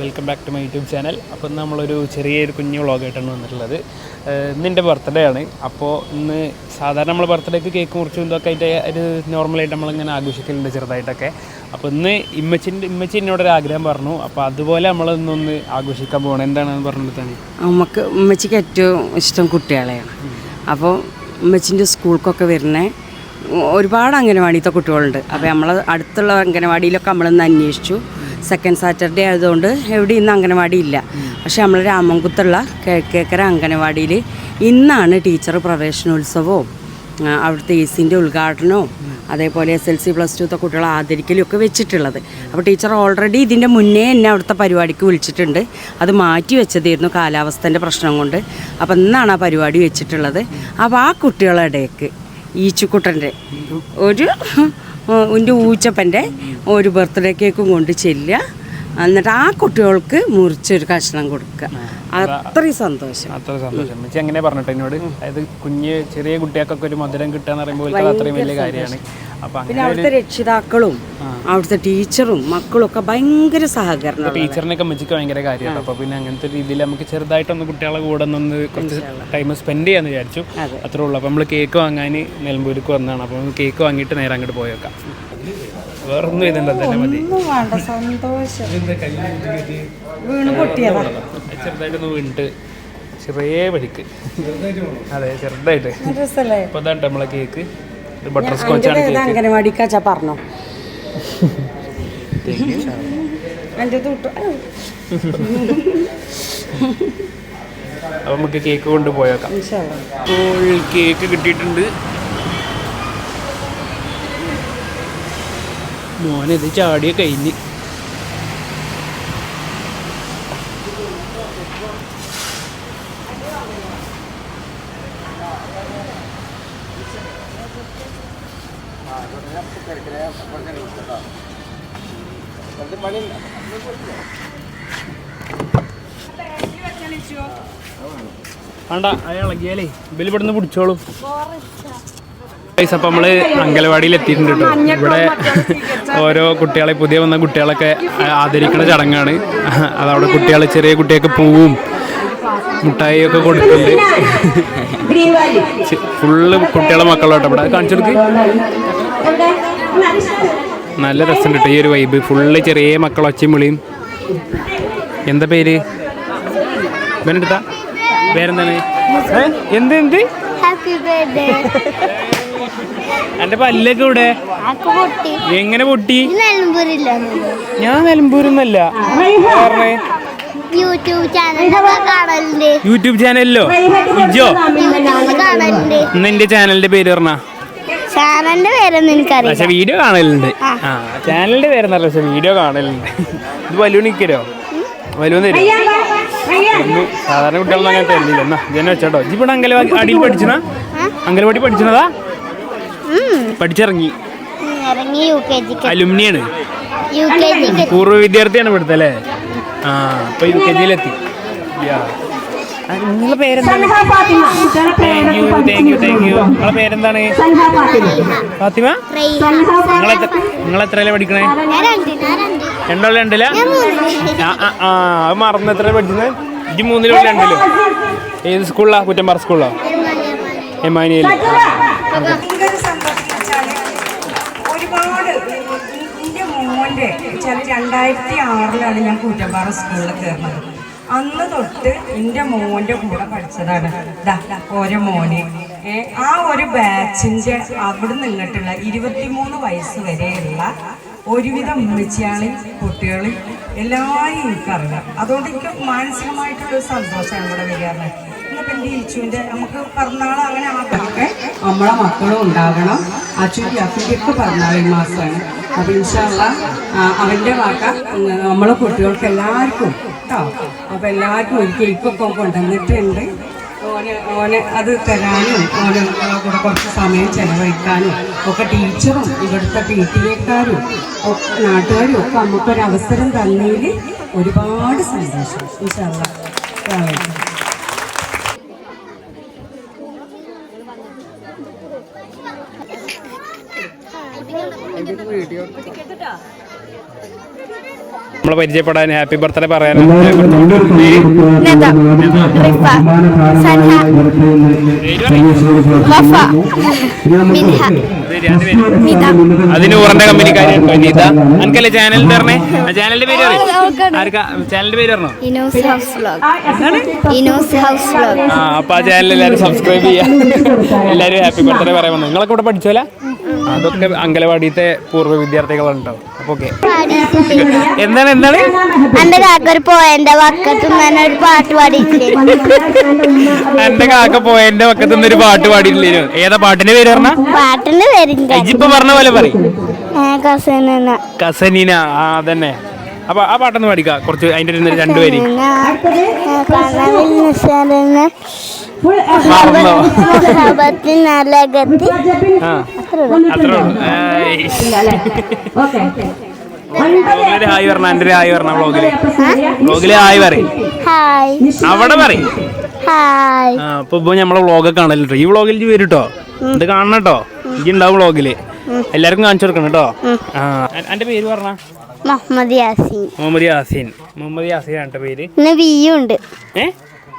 Welcome back to my YouTube channel അപ്പോൾ ഇന്ന് നമ്മളൊരു ചെറിയൊരു കുഞ്ഞു വ്ളോഗായിട്ടാണ് വന്നിട്ടുള്ളത്. ഏഹ് ഇന്ന് എന്റെ ബർത്ത്ഡേ ആണ്. അപ്പോൾ ഇന്ന് സാധാരണ നമ്മൾ ബർത്ത്ഡേക്ക് കേക്ക് മുറിച്ചും ഇതൊക്കെ ആയിട്ട് ഒരു നോർമലായിട്ട് നമ്മളിങ്ങനെ ആഘോഷിക്കലുണ്ട് ചെറുതായിട്ടൊക്കെ. അപ്പോൾ ഇന്ന് ഇമ്മച്ചിന്റെ ഇമ്മച്ചി എന്നോടൊരു ആഗ്രഹം പറഞ്ഞു. അപ്പോൾ അതുപോലെ നമ്മൾ ഇന്നൊന്ന് ആഘോഷിക്കാൻ പോകണം എന്താണെന്ന് പറഞ്ഞിട്ടാണ് നമുക്ക് ഉമ്മച്ചിക്ക് ഏറ്റവും ഇഷ്ടം കുട്ടികളെയാണ്. അപ്പോൾ ഉമ്മച്ചിന്റെ സ്കൂൾക്കൊക്കെ വരുന്ന ഒരുപാട് അംഗനവാടിയിലത്തെ കുട്ടികളുണ്ട്. അപ്പോൾ നമ്മൾ അടുത്തുള്ള അംഗനവാടിയിലൊക്കെ നമ്മളൊന്ന് അന്വേഷിച്ചു. സെക്കൻഡ് സാറ്റർഡേ ആയതുകൊണ്ട് എവിടെ ഇന്ന് അംഗനവാടി ഇല്ല. പക്ഷെ നമ്മൾ രാമൻകുത്തുള്ള കിഴക്കേക്കര അംഗനവാടിയിൽ ഇന്നാണ് ടീച്ചർ പ്രവേശനോത്സവവും അവിടുത്തെ എ സിന്റെ ഉദ്ഘാടനവും അതേപോലെ എസ് എൽ സി പ്ലസ് ടുത്തെ കുട്ടികളെ ആദരിക്കലും ഒക്കെ വെച്ചിട്ടുള്ളത്. അപ്പോൾ ടീച്ചർ ഓൾറെഡി ഇതിന്റെ മുന്നേ എന്നെ അവിടുത്തെ പരിപാടിക്ക് വിളിച്ചിട്ടുണ്ട്. അത് മാറ്റി വെച്ചതായിരുന്നു കാലാവസ്ഥേന്റെ പ്രശ്നം കൊണ്ട്. അപ്പോൾ ഇന്നാണ് ആ പരിപാടി വെച്ചിട്ടുള്ളത്. അപ്പോൾ ആ കുട്ടികളുടെ ഇടയ്ക്ക് ഈച്ചുക്കുട്ടന്റെ ഒരു എന്റെ ഊച്ചപ്പന്റെ ഒരു ബർത്ത്ഡേ കേക്കും കൊണ്ട് ചെല്ലുക. എന്നിട്ട് ആ കുട്ടികൾക്ക് മുറിച്ചൊരു കഷ്ണം കൊടുക്കുക. അത്രയും സന്തോഷം. അത്ര സന്തോഷം. അങ്ങനെ പറഞ്ഞിട്ട് എന്നോട്? അതായത് കുഞ്ഞ് ചെറിയ കുട്ടികൾക്കൊക്കെ ഒരു മധുരം കിട്ടുക എന്ന് പറയുമ്പോൾ അത്രയും വലിയ കാര്യമാണ്. പിന്നെ അവിടുത്തെ രക്ഷിതാക്കളും അവിടുത്തെ ടീച്ചറും മക്കളും ഒക്കെ ഭയങ്കര സഹകരണം ടീച്ചറിനൊക്കെ അമ്മച്ചിക്ക് ഭയങ്കര കാര്യമാണ് അപ്പൊ പിന്നെ അങ്ങനത്തെ രീതിയിൽ നമുക്ക് ചെറുതായിട്ടൊന്ന് കുട്ടികളെ കൂടെ നിന്ന് കുറച്ച് ടൈം സ്പെൻഡ് ചെയ്യാന്ന് വിചാരിച്ചു. അത്രേ ഉള്ളൂ. അപ്പൊ നമ്മൾ കേക്ക് വാങ്ങാൻ നിലമ്പൂർക്ക് വന്നതാണ്. അപ്പൊ കേക്ക് വാങ്ങിട്ട് നേരെ അങ്ങോട്ട് പോയേക്കാം. വേറൊന്നും ഇതുണ്ട്? തന്നെ മതി. ചെറുതായിട്ടൊന്ന് വീണിട്ട് ചെറിയ വഴിക്ക് അതെ ചെറുതായിട്ട്. അതാണ് നമ്മളെ കേക്ക് ബട്ടർ സ്കോച്ചാണ് കേക്ക് അംഗനവാടിക്കാച്ചാ പറഞ്ഞോ? എന്റെ അപ്പോൾ നമുക്ക് കേക്ക് കൊണ്ടുപോയേക്കാം അപ്പോൾ കേക്ക് കിട്ടിയിട്ടുണ്ട്. മോനിത് ചാടിയ കഴിഞ്ഞ്. വേണ്ട ഇവൽ ഇവിടുന്ന് പിടിച്ചോളൂ. അപ്പം നമ്മൾ അങ്കലവാടിയിൽ എത്തിയിട്ടുണ്ട് കേട്ടോ. ഇവിടെ ഓരോ കുട്ടികളെ പുതിയ വന്ന കുട്ടികളൊക്കെ ആദരിക്കുന്ന ചടങ്ങാണ്. അതവിടെ കുട്ടികൾ ചെറിയ കുട്ടികൾക്ക് പൂവും മുട്ടായി ഒക്കെ കൊടുക്കുന്നുണ്ട്. ഫുള്ള് കുട്ടികളെ മക്കളോട്ടോ ഇവിടെ അത് കാണിച്ചു കൊടുക്ക്. നല്ല രസം കിട്ടും ഈ ഒരു വൈബ് ഫുള്ള് ചെറിയ മക്കൾ ഒച്ചയും വിളിയും. എന്താ പേര്? ഇവനെടുത്താ. പേരെന്താണ്? എന്ത് എന്ത്? ഹാപ്പി ബർത്ത്ഡേ എന്റെ പല്ലൊക്കെ ഇവിടെ എങ്ങനെ പൊട്ടി? ഞാൻ നിലമ്പൂരിന്നല്ല. പറഞ്ഞേ. യൂട്യൂബ് ചാനലിലോ ഇജോ നിന്റെ കാണലുണ്ട്. ഇന്ന് എന്റെ ചാനലിന്റെ പേര് പറഞ്ഞ? ചാനലിന്റെ പേരൊന്നും എനിക്കറിയാം പക്ഷെ വീഡിയോ കാണലുണ്ട്. ആ. ചാനലിന്റെ പേരെന്നല്ല പക്ഷെ വീഡിയോ കാണലുണ്ട്. ഇത് വലു നിക്കരോ? വലു തരും സാധാരണ കുട്ടികളൊന്നും അങ്ങനെ തരുന്നില്ല എന്നാ ജന വെച്ചോട്ടോ. ഇവിടെ അങ്കലവാടി അടിയിൽ പഠിച്ചണ അങ്കലവാടി പഠിച്ചണതാ പഠിച്ചിറങ്ങി. അലുമിനിയാണ്. പൂർവ വിദ്യാർത്ഥിയാണ് ഇവിടുത്തെ അല്ലേ? ആ അപ്പൊ യു കെ ജിയിലെത്തി നിങ്ങളെ പേരെന്താണ്? Thank you thank you thank you നിങ്ങളെ പേരെന്താണ്? ഫാത്തിമ. നിങ്ങളെ നിങ്ങൾ എത്രയല്ലേ പഠിക്കണേ? രണ്ടോ. രണ്ടില്ല ആ ആ, ആ അത് മറന്ന് എത്ര പഠിക്കുന്നത് ഇജ്ജ് മൂന്നിലോ രണ്ടിലോ? ഏത് സ്കൂളിലാ? കുറ്റമ്പാറ സ്കൂളിലോ? എമാനിയൽ ഒരുപാട്. എന്റെ മോന്റെ വെച്ചാൽ രണ്ടായിരത്തി ആറിലാണ് ഞാൻ കൂറ്റമ്പാറ സ്കൂളിൽ കയറുന്നത് അന്ന് തൊട്ട് എന്റെ മോന്റെ കൂടെ പഠിച്ചതാണ്. ഓരോ മോനെ. ആ ഒരു ബാച്ചിന്റെ അവിടെ നിന്നിട്ടുള്ള ഇരുപത്തിമൂന്ന് വയസ്സ് വരെയുള്ള ഒരുവിധം ഉമ്മച്ചിയാളി കുട്ടികളി എല്ലാവരും എനിക്കറിയാം. അതുകൊണ്ട് എനിക്ക് മാനസികമായിട്ടുള്ളൊരു സന്തോഷമാണ് ഇവിടെ വരികയാണ് ഇന്നിപ്പോൾ നമുക്ക് പിറന്നാൾ അങ്ങനെ ആകാമൊക്കെ നമ്മളെ മക്കളും ഉണ്ടാകണം അച്ഛന്റെ അച്ഛന്റെയൊക്കെ പിറന്നാൾ ഈ മാസമാണ്. അപ്പോൾ ഇൻഷാല്ല അവന്റെ വാക്ക നമ്മളെ കുട്ടികൾക്ക് എല്ലാവർക്കും കേട്ടോ. അപ്പോൾ എല്ലാവർക്കും ഒരു കേക്കൊക്കെ കൊണ്ടുവന്നിട്ടുണ്ട്. ഓനെ ഓനെ അത് തരാനും ഓനെ കൂടെ കുറച്ച് സമയം ചെലവഴിക്കാനും ഒക്കെ ടീച്ചറും ഇവിടുത്തെ പി ടി എക്കാരും ഒക്കെ നാട്ടുകാരും ഒക്കെ നമുക്കൊരു അവസരം തന്നതിൽ ഒരുപാട് സന്തോഷം. ഇൻഷാല്ല നമ്മളെ പരിചയപ്പെടാൻ ഹാപ്പി ബർത്ത്ഡേ നിത അതിന് ഊറിന്റെ കമ്പനിക്കാരാണ് നീത അനക്കല്ലേ ചാനൽ പറഞ്ഞേ? ചാനലിന്റെ പേര് പറയും. ആർക്കാ? ചാനലിന്റെ പേര് പറഞ്ഞോ? Enos house vlog Enos house vlog ആ അപ്പൊ ആ ചാനൽ എല്ലാരും സബ്സ്ക്രൈബ് ചെയ്യാം. എല്ലാരും ഹാപ്പി ബർത്ത്ഡേ പറയാൻ വന്നു. നിങ്ങളൊക്കെ ഇവിടെ പഠിച്ചോല? അതൊക്കെ അങ്കലവാടിത്തെ പൂർവ അപ്പൊ ഓക്കെ എന്താണ് എന്താണ്? എന്റെ കാക്കൊരു പോയന്റെ വക്കത്ത് തന്നെ ഒരു പാട്ട് പാടിയില്ലേ എന്റെ കാക്ക പോയതിന്റെ പക്കത്ത് നിന്ന് ഒരു പാട്ട് പാടിയിട്ടില്ലേനു ഏതാ പാട്ടിന്റെ പേര് പറഞ്ഞ? പാട്ടിന്റെ പേര് ഇജിപ്പോ പറഞ്ഞ പോലെ പറയും. കസനീന. ആ അതന്നെ. അപ്പൊ ആ പാട്ടൊന്ന് പാടിക്ക കുറച്ച് അതിന്റെ രണ്ടുപേര് മറന്നോ വ്ളോഗിലൊരു ഹായ് പറഞ്ഞ എന്റെ ഒരു ഹായ് പറഞ്ഞ ബ്ലോഗിൽ. ബ്ലോഗിൽ. ഹായ് പറയും. ഹായ്. അവിടെ പറയും. ഹായ്. ആ അപ്പൊ ഇപ്പൊ നമ്മളെ വ്ളോഗൊക്കെ കാണലുണ്ടോ? ഈ വ്ളോഗിൽ വരും കേട്ടോ ഇത് കാണണം കേട്ടോ എനിക്ക് ഉണ്ടാവും വ്ളോഗിൽ എല്ലാവർക്കും കാണിച്ചു കൊടുക്കണം കേട്ടോ. ആ എന്റെ പേര് പറഞ്ഞ? മുഹമ്മദ് യാസീൻ. മുഹമ്മദ് യാസീൻ. മുഹമ്മദ് യാസീൻ ആണ് പേര്. വിയും ഉണ്ട്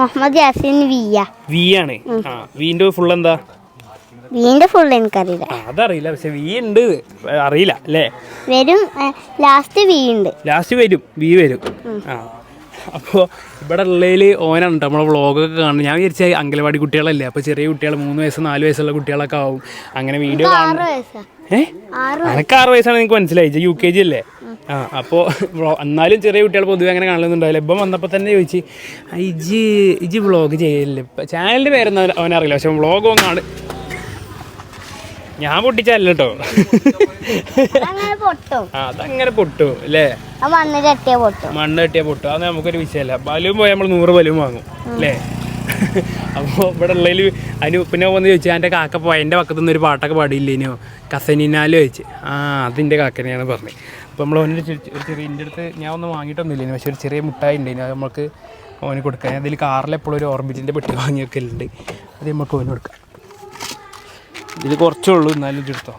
മുഹമ്മദ് യാസീൻ വിയ. വി ആണ് ആ വീന്റെ ഫുൾ എന്താ? വിന്റെ ഫുൾ എനിക്കറിയില്ല അതറിയില്ല പക്ഷെ വി ഉണ്ട്. അറിയില്ല അല്ലേ? വരും ലാസ്റ്റ് വി ഉണ്ട്. ലാസ്റ്റ് വരും വി വരും. ആ അപ്പോൾ ഇവിടെ ഉള്ളതിൽ ഓനാണ് ട്ടോ നമ്മളെ വ്ളോഗൊക്കെ കാണുന്നത്. ഞാൻ വിചാരിച്ച അംഗനവാടി കുട്ടികളല്ലേ അപ്പോൾ ചെറിയ കുട്ടികൾ മൂന്ന് വയസ്സ് നാല് വയസ്സുള്ള കുട്ടികളൊക്കെ ആവും. അങ്ങനെ വീഡിയോ കാണുന്നത് വയസ്സാ? ഏ? ആറ് അനക്ക് ആറ് വയസ്സാണ് എനിക്ക് മനസ്സിലായി യു കെ ജി അല്ലേ? ആ അപ്പോൾ എന്നാലും ചെറിയ കുട്ടികൾ പൊതുവെ അങ്ങനെ കാണുന്നുണ്ടാവില്ല ഇപ്പം വന്നപ്പോൾ തന്നെ ചോദിച്ച് ഇജി ഇജ് വ്ളോഗ് ചെയ്യല്ലേ? ചാനലിന്റെ പേരൊന്നും അവനറിയില്ല പക്ഷെ വ്ളോഗ് ഒന്ന് കാണും ഞാൻ പൊട്ടിച്ചല്ല കേട്ടോ അതങ്ങനെ പൊട്ടു. അല്ലേ മണ്ണ് കെട്ടിയ പൊട്ടും. മണ്ണ് കെട്ടിയ പൊട്ടു. അത് നമുക്കൊരു വിഷയമല്ല ബലൂൺ പോയാൽ നമ്മൾ നൂറ് ബലൂൺ വാങ്ങും അല്ലേ അപ്പോൾ ഇവിടെ ഉള്ളതിൽ അതിന് പിന്നെ വന്ന് ചോദിച്ചാൽ എന്റെ കാക്ക പോയ എന്റെ പക്കത്തു നിന്ന് ഒരു പാട്ടൊക്കെ പാടിയില്ലേനോ കസനിനാല് ചോദിച്ചു. ആ അതിന്റെ കാക്കനെയാണ് പറഞ്ഞത്. അപ്പോൾ നമ്മൾ ഓന്റെ ഒരു ചെറിയ എന്റെ അടുത്ത് ഞാൻ ഒന്നും വാങ്ങിയിട്ടൊന്നുമില്ലേനു പക്ഷേ ഒരു ചെറിയ മുട്ടായി ഉണ്ടായിരുന്നു അത് നമുക്ക് ഓന് കൊടുക്കാൻ. അതിൽ കാറിൽ എപ്പോഴും ഒരു ഓർബിറ്റിന്റെ പെട്ടി വാങ്ങി ഉണ്ട് അത് നമുക്ക് ഓന് കൊടുക്കാം ഇത് കുറച്ചേ ഉള്ളൂ എന്നാലും ഇത് എടുത്തോ.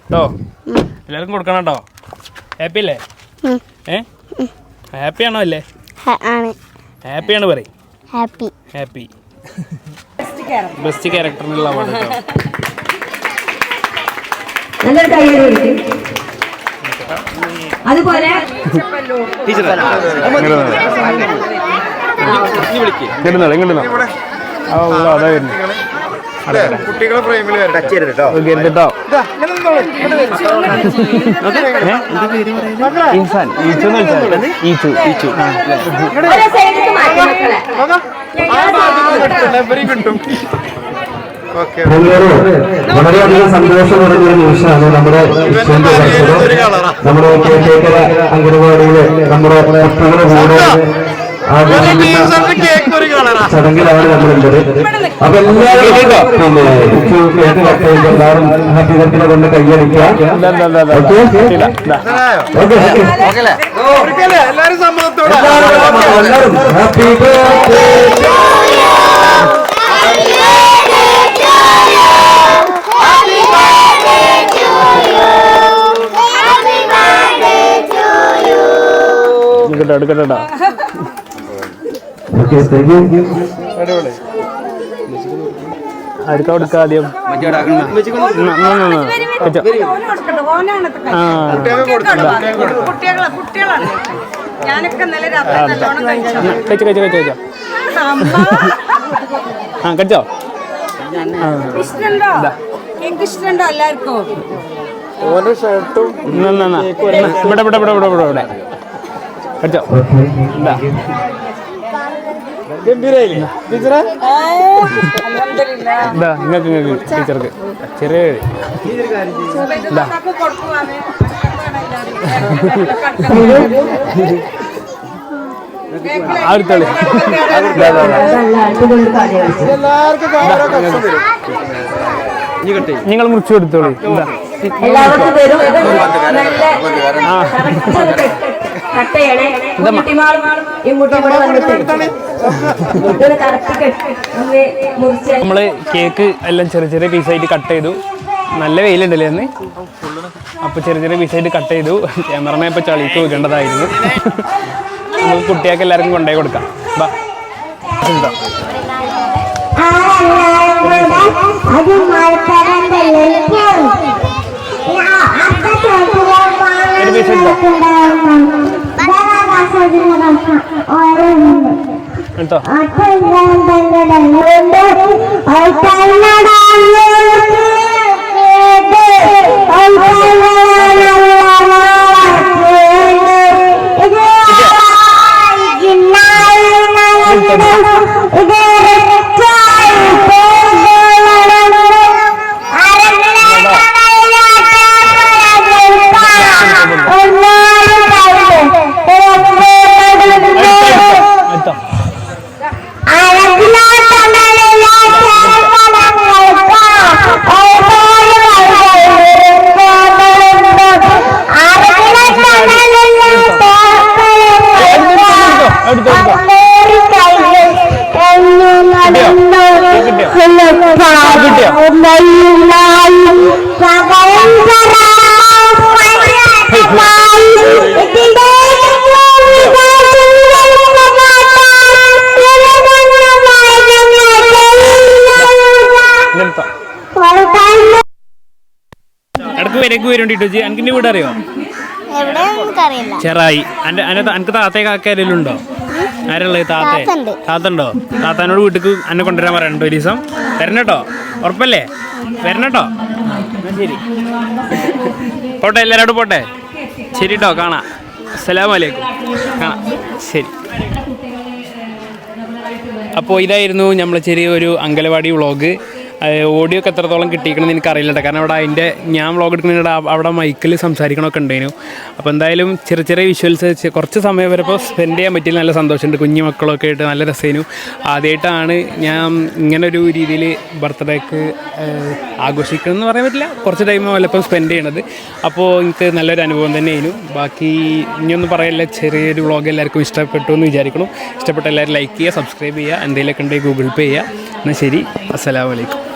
കേട്ടോ എല്ലാവർക്കും കൊടുക്കണം കേട്ടോ ഹാപ്പി അല്ലേ? ഏ? ഹാപ്പി ആണോ അല്ലേ? ഹാപ്പി ആണ്. പറയും. ഹാപ്പി ഹാപ്പി ബെസ്റ്റ് ക്യാരക്ടറിനുള്ള അവാർഡ് അതുപോലെ കുട്ടികളെ ഫ്രെയിമിൽ ടച്ച് കേട്ടോ. കേട്ടോ. ഇൻസാൻ ഈച്ചു ഈച്ചു. ഈച്ചു കിട്ടും. വളരെയധികം സന്തോഷം നിറഞ്ഞ ഒരു നിമിഷമാണ് നമ്മുടെ നമ്മുടെ കേക്കര അംഗനവാടിയിലെ നമ്മുടെ കുട്ടികളുടെ കൂടെ ആഘോഷിക്കുന്ന കേക്ക് ഒരു നമ്മളുണ്ട് അപ്പൊ എല്ലാവരും എല്ലാവരും ഹാപ്പി ബർത്ത്ഡേ കൊണ്ട് കൈയടിക്കുക. ഓക്കെ? ഓക്കെ എല്ലാരും സമ്മതത്തോടെ. എല്ലാവരും ഹാപ്പി ബർത്ത്ഡേ എടുക്കട്ടോ എടുക്കട്ടോ. ഓക്കെ ഇവിടെ ഇവിടെ ഇവിടെ ഇവിടെ ഇവിടെ കഴിച്ചോ ഇതാ എന്താ നിങ്ങൾക്ക് നിങ്ങൾക്ക് ടീച്ചർക്ക്. ചെറിയ ഇതാ. ആ ഒരു തെളി ഇതാ, ഇതാ, ഇതാ. നിങ്ങൾ മുറിച്ചു കൊടുത്തോളൂ. ഇതാ. എല്ലാവർക്കും കട്ടയാണ്. ഇവിടെ വന്നിട്ട് നമ്മൾ കേക്ക് എല്ലാം ചെറിയ ചെറിയ പീസായിട്ട് കട്ട് ചെയ്തു. നല്ല വെയിലുണ്ടല്ലേ അന്ന്? അപ്പൊ ചെറിയ ചെറിയ പീസായിട്ട് കട്ട് ചെയ്തു. ക്യാമറമാൻ ഇപ്പൊ ചളിക്ക് വെക്കേണ്ടതായിരുന്നു നമുക്ക് കുട്ടികൾക്ക് എല്ലാവർക്കും കൊണ്ടുപോയി കൊടുക്കാം. ബാ. ഒരു പീസ് ഉണ്ടോ കേട്ടോ എടുത്തോ വരേക്ക് വരുന്നുണ്ട് ഇട്ടോ? എനിക്ക് വീട് അറിയോ? ചെറായി. അനക്ക് താത്തയെ കാക്കാരെല്ലാം ഉണ്ടോ? ആരുള്ളത് താത്തേ താത്തണ്ട്. താത്തണ്ടോ? താത്താനോട് വീട്ടിക്ക് അന്നെ കൊണ്ടുവരാൻ പറയണ്ടോ ഒരു ദിവസം? വരണട്ടോ ഉറപ്പല്ലേ? വരണട്ടോ ശരി. പോട്ടെ എല്ലാവരോടും പോട്ടെ. ശരി കേട്ടോ കാണാം. അസ്സലാമലൈക്കും. കാണാം. ശരി. അപ്പോൾ ഇതായിരുന്നു നമ്മൾ ചെറിയൊരു അങ്കലവാടി വ്ളോഗ്. ഓഡിയോ ഒക്കെ എത്രത്തോളം കിട്ടിയിരിക്കണമെന്ന് കേട്ടോ കാരണം അവിടെ അതിന്റെ ഞാൻ വ്ളോഗ് എടുക്കുന്നതിനിടെ അവിടെ മൈക്കിൽ സംസാരിക്കണമൊക്കെ ഉണ്ടായിരുന്നു. അപ്പോൾ എന്തായാലും ചെറിയ ചെറിയ വിഷ്വൽസ് വെച്ച് കുറച്ച് സമയം വരെ ഇപ്പോൾ സ്പെൻഡ് ചെയ്യാൻ പറ്റിയ നല്ല സന്തോഷമുണ്ട്. കുഞ്ഞു മക്കളൊക്കെ ആയിട്ട് നല്ല രസമായിരുന്നു ആദ്യമായിട്ടാണ് ഞാൻ ഇങ്ങനെ ഒരു രീതിയിൽ ബർത്ത്ഡേക്ക് ആഘോഷിക്കണം എന്ന് പറയാൻ പറ്റില്ല. കുറച്ച് ടൈം വല്ലപ്പം സ്പെൻഡ് ചെയ്യണത്. അപ്പോൾ എനിക്ക് നല്ലൊരു അനുഭവം തന്നെയായിരുന്നു. ബാക്കി ഇനിയൊന്നും പറയില്ല. ചെറിയൊരു വ്ളോഗ് എല്ലാവർക്കും ഇഷ്ടപ്പെട്ടു എന്ന് വിചാരിക്കണം ഇഷ്ടപ്പെട്ട എല്ലാവരും ലൈക്ക് ചെയ്യുക സബ്സ്ക്രൈബ് ചെയ്യുക. എന്തെങ്കിലുമൊക്കെ ഉണ്ടെങ്കിൽ ഗൂഗിൾ പേ ചെയ്യുക. എന്നാൽ ശരി. അസ്സലാമലൈക്കും